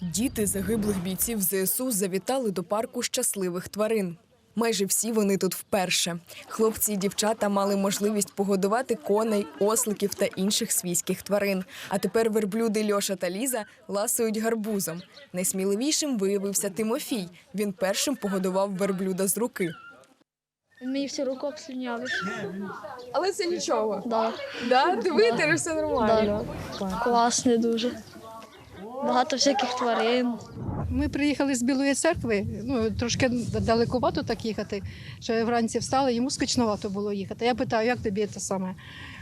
Діти загиблих бійців ЗСУ завітали до парку щасливих тварин. Майже всі вони тут вперше. Хлопці і дівчата мали можливість погодувати коней, осликів та інших свійських тварин. А тепер верблюди Льоша та Ліза ласують гарбузом. Найсміливішим виявився Тимофій. Він першим погодував верблюда з руки. Мені всю руку обслюняли. Але це нічого. Да. Да? Ти витер, все нормально. Класний дуже. Багато всяких тварин. Ми приїхали з Білої церкви, ну трошки далекувато так їхати. Що вранці встали, йому скучновато було їхати. Я питаю, як тобі це саме?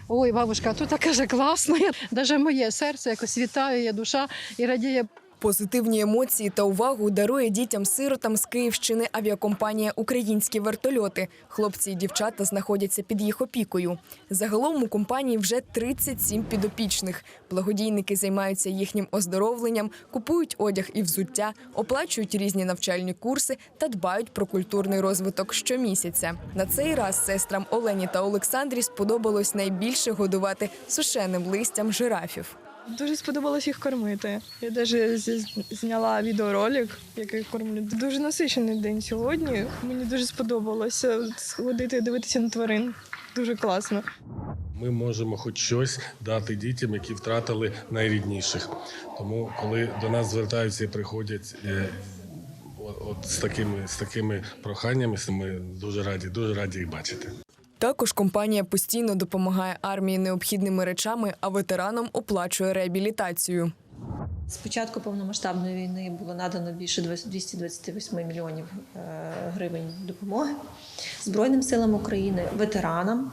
Ой, бабушка, тут так каже класно. Навіть моє серце якось вітає, душа і радіє. Позитивні емоції та увагу дарує дітям-сиротам з Київщини авіакомпанія Українські вертольоти. Хлопці і дівчата знаходяться під їх опікою. Загалом у компанії вже 37 підопічних. Благодійники займаються їхнім оздоровленням, купують одяг і взуття, оплачують різні навчальні курси та дбають про культурний розвиток щомісяця. На цей раз сестрам Олені та Олександрі сподобалось найбільше годувати сушеним листям жирафів. Дуже сподобалось їх кормити. Я навіть зняла відеоролик, як їх кормлю. Дуже насичений день сьогодні. Мені дуже сподобалося сходити дивитися на тварин. Дуже класно. Ми можемо хоч щось дати дітям, які втратили найрідніших. Тому, коли до нас звертаються і приходять е, от з такими з такими проханнями, ми дуже раді, дуже раді їх бачити. Також компанія постійно допомагає армії необхідними речами, а ветеранам оплачує реабілітацію. З початку повномасштабної війни було надано більше 228 мільйонів е, гривень допомоги Збройним силам України, ветеранам,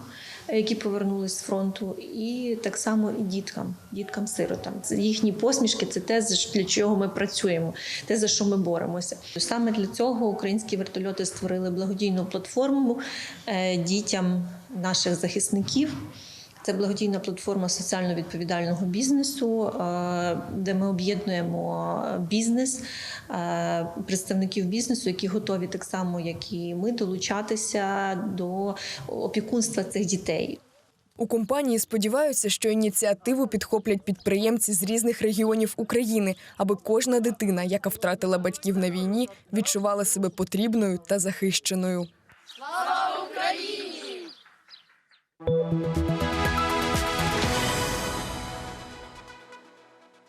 які повернулись з фронту, і так само і діткам, діткам-сиротам. Їхні посмішки це те, для чого ми працюємо, те, за що ми боремося. Саме для цього українські вертольоти створили благодійну платформу е, дітям наших захисників. Це благодійна платформа соціально відповідального бізнесу, е, де ми об'єднуємо бізнес, е, представників бізнесу, які готові так само, як і ми, долучатися до опікунства цих дітей. У компанії сподіваються, що ініціативу підхоплять підприємці з різних регіонів України, аби кожна дитина, яка втратила батьків на війні, відчувала себе потрібною та захищеною. Слава Україні!